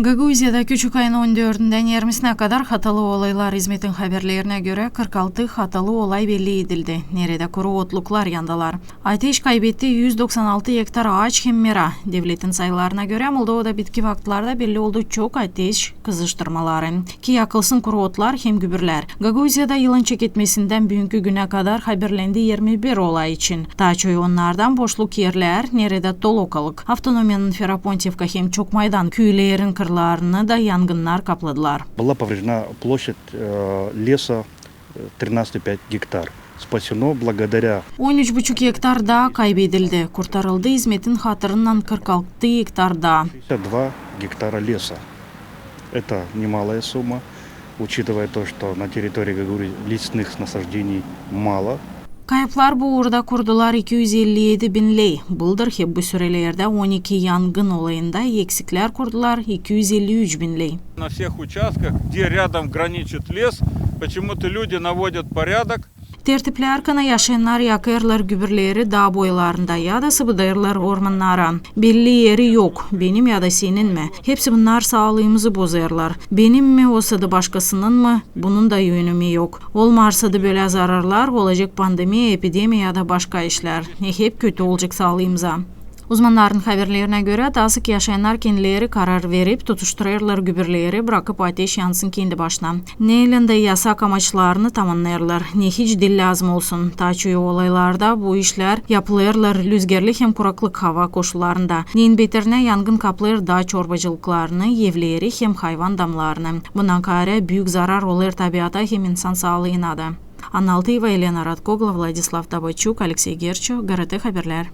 Gaguziyada küçük ayın 14-nden 20-sine kadar hatalı olaylar hizmetin haberlerine göre 46 hatalı olay belli edildi. Nerede kuru otluklar yandalar. Ateş kaybetti 196 hektar ağaç hemmera. Devletin sayılarına göre Moldova'da bitki vaktlarda belli oldu çok ateş kızıştırmaları. Ki yakılsın kuru otlar hem gübürler. Gaguziyada yılın çeketmesinden bugünkü güne kadar haberlendi 21 olay için. Taçoy onlardan boşluk yerler, nerede tolokalık. Avtonomiyanın Ferapontivka hem çok maydan köylerin kır Чарчарларны да янгыннар капладылар. Была повреждена площадь э, леса э, 13,5 гектар. спасено благодаря. 13,5 гектарда кайбедилди. Куртарылды изметин хатырынан 46 гектарда. 2 гектара леса. Это немалая сумма, учитывая то, что на территории Гагури лесных насаждений мало. Kayıplar bu uğurda kurdular 257 bin lei. Buldur ki bu sürelerde 12 yangın olayında eksikler kurdular 253 bin lei. На всех участках, где рядом граничит лес, почему-то люди наводят порядок, Tertipli arkana yaşayanlar yakırlar gübürleri dağ boylarında ya da sıvıdayırlar ormanlara. Belli yeri yok. Benim ya da senin mi? Hepsi bunlar sağlığımızı bozarlar. Benim mi olsa da başkasının mı? Bunun da yönümü yok. Olmarsa da böyle zararlar olacak pandemi, epidemiya ya da başka işler. Ne hep kötü olacak sağlığımıza. Uzmanların haberlerine göre tasık yaşayanlar kendileri karar verip tutuştururlar gübürleri bırakıp ateş yansın kendi başına. Neyle de yasak amaçlarını tamamlarlar. Ne hiç dil lazım olsun. Taçıyor olaylarda bu işler yapılırlar rüzgarlı hem kuraklık hava koşullarında. Neyin beterine yangın kaplar dağ çorbacılıklarını, evleri hem hayvan damlarını. Bundan kare büyük zarar olur tabiata hem insan sağlığına da. Анна Алтыева, Елена Радкогла, Владислав Табачук, Алексей Герчо, ГРТ Хаберлер.